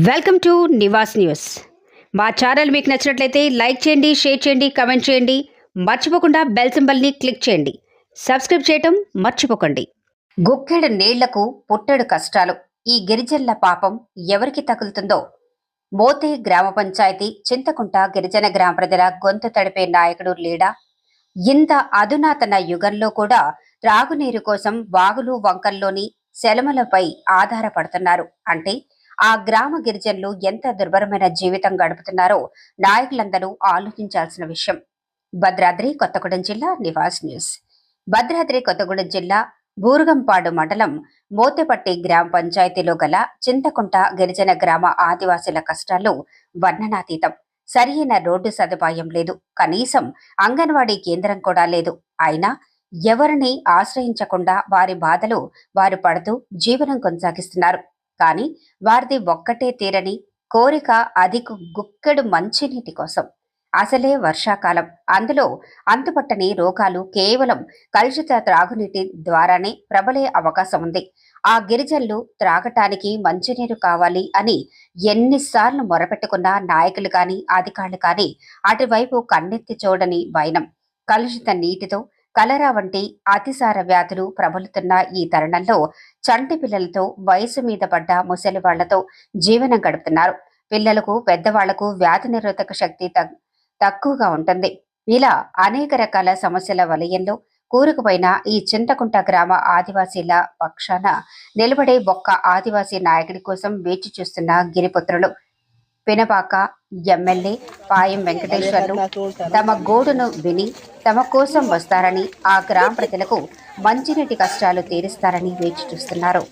Welcome to Nivas news. మా channel మీకు నచ్చినట్లయితే లైక్ చేయండి షేర్ చేయండి కమెంట్ చేయండి. మర్చిపోకుండా బెల్ సింబల్ని క్లిక్ చేయండి. సబ్స్క్రైబ్ చేయటం మర్చిపోకండి. గుక్కెడు నీళ్ళకు పుట్టెడు కష్టాలు. ఈ గిరిజనుల పాపం ఎవరికి తగులుతుందో? మోతే గ్రామ పంచాయతీ చింతకుంట గిరిజన గ్రామ ప్రజల గొంతు తడిపే నాయకుడు లేడా. ఇంత అధునాతన యుగంలో కూడా త్రాగునీరు కోసం వాగులు వంకల్లోని సెలమలపై ఆధారపడుతున్నారు. అంటే ఆ గ్రామ గిరిజనులు ఎంత దుర్భరమైన జీవితం గడుపుతున్నారో నాయకులందరూ ఆలోచించాల్సిన విషయం. భద్రాద్రి కొత్తగూడెం జిల్లా నివాస్ న్యూస్. భద్రాద్రి కొత్తగూడెం జిల్లా బూరుగంపాడు మండలం మోతెపట్టి గ్రామ పంచాయతీలో గల చింతకుంట గిరిజన గ్రామ ఆదివాసుల కష్టాలు వర్ణనాతీతం. సరియైన రోడ్డు సదుపాయం లేదు. కనీసం అంగన్వాడీ కేంద్రం కూడా లేదు. అయినా ఎవరిని ఆశ్రయించకుండా వారి బాధలు వారు పడుతూ జీవనం కొనసాగిస్తున్నారు. కానీ వారిది ఒక్కటే తీరని కోరిక అది గుక్కెడు మంచినీటి కోసం. అసలే వర్షాకాలం. అందులో అంతుపట్టని రోగాలు కేవలం కలుషిత త్రాగునీటి ద్వారానే ప్రబలే అవకాశం ఉంది. ఆ గిరిజనులు త్రాగటానికి మంచినీరు కావాలి అని ఎన్నిసార్లు మొరపెట్టుకున్న నాయకులు కానీ అధికారులు కానీ అటువైపు కన్నెత్తి చూడని వైనం కలుషిత నీటితో కలరా వంటి అతిసార వ్యాధులు ప్రబలుతున్న ఈ తరుణంలో చంటి పిల్లలతో వయసు మీద పడ్డ ముసలి వాళ్ళతో జీవనం గడుపుతున్నారు. పిల్లలకు పెద్దవాళ్ళకు వ్యాధి నిరోధక శక్తి తగ్- తక్కువగా ఉంటుంది. ఇలా అనేక రకాల సమస్యల వలయంలో కూరుకుపోయిన ఈ చింతకుంట గ్రామ ఆదివాసీల పక్షాన నిలబడే ఒక్క ఆదివాసీ నాయకుడి కోసం వేచి చూస్తున్న గిరిపుత్రులు. పినపాక ఎమ్మెల్యే పాయం వెంకటేశ్వర్లు తమ గోడును విని తమ కోసం వస్తారని ఆ గ్రామ ప్రజలకు మంచినీటి కష్టాలు తీరుస్తారని వేచి చూస్తున్నారు.